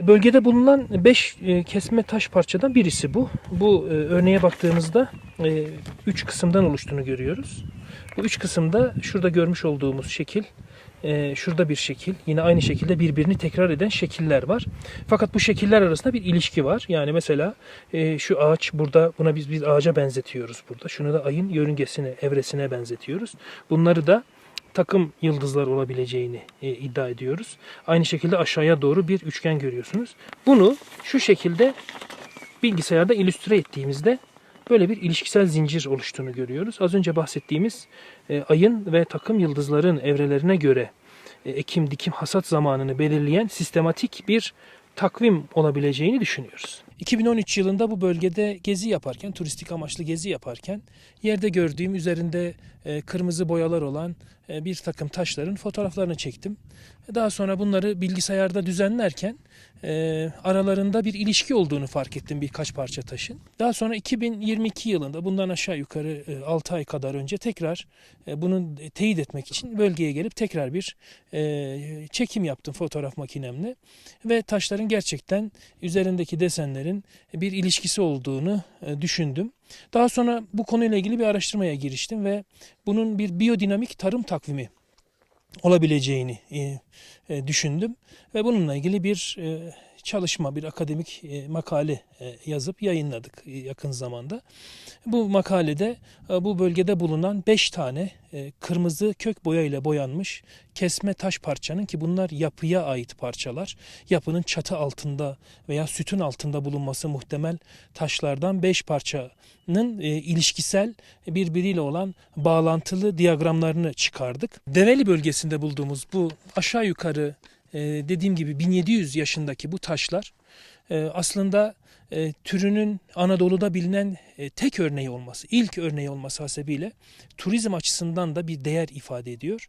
Bölgede bulunan 5 kesme taş parçadan birisi bu. Bu e, örneğe baktığımızda 3 kısımdan oluştuğunu görüyoruz. Bu üç kısımda şurada görmüş olduğumuz şekil, e, şurada bir şekil, yine aynı şekilde birbirini tekrar eden şekiller var. Fakat bu şekiller arasında bir ilişki var. Yani mesela e, şu ağaç burada, buna biz bir ağaca benzetiyoruz burada. Şunu da ayın yörüngesine, evresine benzetiyoruz. Bunları da takım yıldızlar olabileceğini e, iddia ediyoruz. Aynı şekilde aşağıya doğru bir üçgen görüyorsunuz. Bunu şu şekilde bilgisayarda illüstre ettiğimizde böyle bir ilişkisel zincir oluştuğunu görüyoruz. Az önce bahsettiğimiz e, ayın ve takım yıldızların evrelerine göre e, ekim, dikim, hasat zamanını belirleyen sistematik bir takvim olabileceğini düşünüyoruz. 2013 yılında bu bölgede gezi yaparken, turistik amaçlı gezi yaparken yerde gördüğüm üzerinde e, kırmızı boyalar olan e, bir takım taşların fotoğraflarını çektim. Daha sonra bunları bilgisayarda düzenlerken e, aralarında bir ilişki olduğunu fark ettim birkaç parça taşın. Daha sonra 2022 yılında bundan aşağı yukarı 6 ay kadar önce tekrar bunu teyit etmek için bölgeye gelip tekrar bir çekim yaptım fotoğraf makinemle ve taşların gerçekten üzerindeki desenlerin bir ilişkisi olduğunu e, düşündüm. Daha sonra bu konuyla ilgili bir araştırmaya giriştim ve bunun bir biyodinamik tarım takvimi olabileceğini e, e, düşündüm ve bununla ilgili bir çalışma, bir akademik e, makale e, yazıp yayınladık e, yakın zamanda. Bu makalede bu bölgede bulunan 5 tane kırmızı kök boya ile boyanmış kesme taş parçanın ki bunlar yapıya ait parçalar. Yapının çatı altında veya sütun altında bulunması muhtemel taşlardan 5 parçanın ilişkisel birbiriyle olan bağlantılı diyagramlarını çıkardık. Develi bölgesinde bulduğumuz bu aşağı yukarı e, dediğim gibi 1700 yaşındaki bu taşlar e, aslında e, türünün Anadolu'da bilinen e, tek örneği olması, ilk örneği olması hasebiyle turizm açısından da bir değer ifade ediyor.